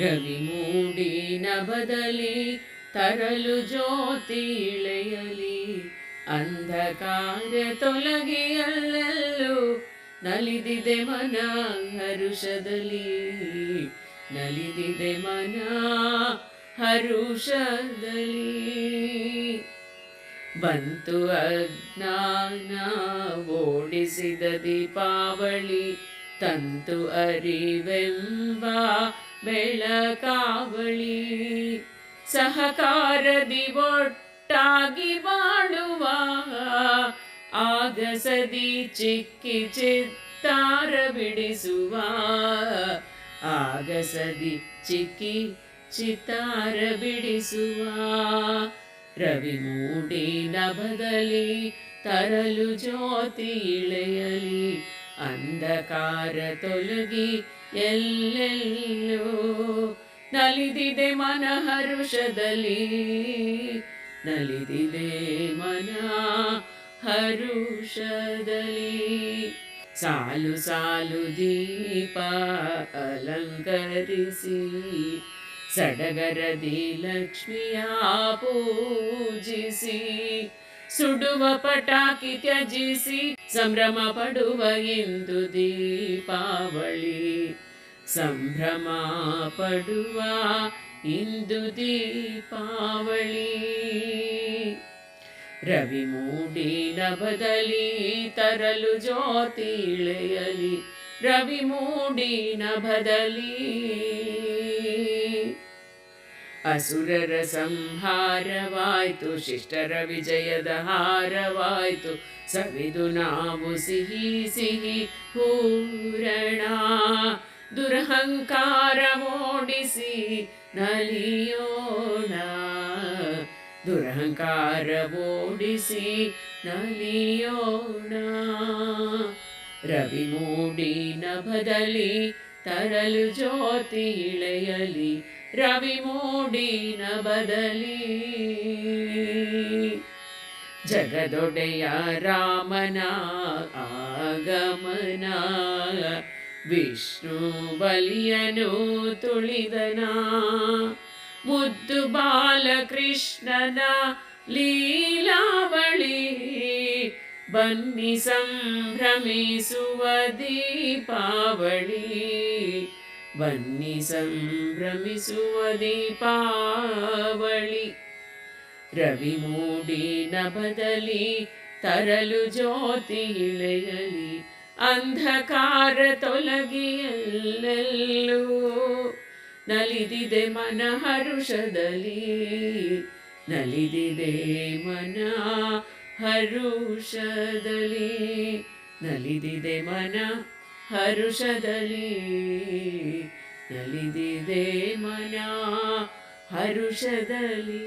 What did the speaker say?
ರವಿ ಮೂಡಿ ಬದಲಿ ತರಲು ಜ್ಯೋತಿ ಇಳೆಯಲಿ. ಅಂಧಕಾರ ತೊಲಗಿ ಅಲ್ಲಲ್ಲೂ ನಲಿದಿದೆ ಮನ ಹರುಷದಲ್ಲಿ. ನಲಿದಿದೆ ಮನ ಹರುಷದಲ್ಲಿ. ಬಂತು ಅಜ್ಞಾನ, ಓಡಿಸಿದ ದೀಪಾವಳಿ ತಂತು ಅರಿವೆಂಬ ಬೆಳಕಾವಳಿ. ಸಹಕಾರದಿ ಒಟ್ಟಾಗಿ ಬಾಳುವ. ಆಗಸದಿ ಚಿಕ್ಕಿ ಚಿತ್ತಾರ ಬಿಡಿಸುವ. ಆಗಸದಿ ಚಿಕ್ಕಿ ಚಿತ್ತಾರ ಬಿಡಿಸುವ. ರವಿ ಮೂಡಿ ನಭದಲ್ಲಿ ತರಲು ಜ್ಯೋತಿ ಇಳೆಯಲಿ. ಅಂಧಕಾರ ತೊಲಗಿ ಎಲ್ಲೆಲ್ಲೋ ನಲಿದಿದೆ ಮನ ಹರುಷದಲ್ಲಿ ನಲಿದಿದೆ ಮನ ಹರುಷದಲ್ಲಿ ಸಾಲು ಸಾಲು ದೀಪ ಅಲಂಕರಿಸಿ ಸಡಗರದಿ ಲಕ್ಷ್ಮಿಯ ಪೂಜಿಸಿ ಸುಡುವ ಪಟಾಕಿ ತ್ಯಜಿಸಿ ಸಂಭ್ರಮ ಪಡುವ ಎಂದು ದೀಪಾವಳಿ ಸಂಭ್ರಮ ಪಡುವ ಇಂದು ದೀಪಾವಳಿ ರವಿ ಮೂಡಿ ನಭದಲ್ಲಿ ತರಲು ಜ್ಯೋತಿ ಇಳೆಯಲಿ ರವಿ ಮೂಡಿ ನಭದಲ್ಲಿ ಅಸುರರ ಸಂಹಾರವಾಯ್ತು ಶಿಷ್ಟರ ವಿಜಯದ ಹಾರವಾಯ್ತು, ಸವಿದು ನಾವು ಸಿಹಿ ಸಿಹಿ ಹೂರಣ. ದುರಹಂಕಾರ ಓಡಿಸಿ ನಲಿಯೋಣ. ದುರಹಂಕಾರ ಓಡಿಸಿ ನಲಿಯೋಣ. ರವಿ ಮೂಡಿ ನಭದಲ್ಲಿ ತರಲು ಜ್ಯೋತಿ ಇಳೆಯಲಿ ರವಿ ಮೂಡಿನ ಬದಲಿ. ಜಗದೊಡೆಯ ರಾಮನ ಆಗಮನ. ವಿಷ್ಣು ಬಲಿಯನು ತುಳಿದನ. ಮುದ್ದು ಬಾಲಕೃಷ್ಣನ ಲೀಲಾವಳಿ. ಬನ್ನಿ ಸಂಭ್ರಮಿಸುವ ದೀಪಾವಳಿ. ಬನ್ನಿ ಸಂಭ್ರಮಿಸುವ ದೀಪಾವಳಿ. ರವಿ ಮೂಡಿ ನಭದಲ್ಲಿ ತರಲು ಜ್ಯೋತಿ ಇಳೆಯಲಿ, ಅಂಧಕಾರ ತೊಲಗಿಯಲ್ಲೆಲ್ಲೂ. ನಲಿದಿದೆ ಮನ ಹರುಷದಲ್ಲಿ, ನಲಿದಿದೆ ಮನ ಹರುಷದಲ್ಲಿ, ನಲಿದಿದೆ ಮನ ಹರುಷದಲ್ಲಿ ನಲಿದಿದೆ ಮನ ಹರುಷದಲ್ಲಿ.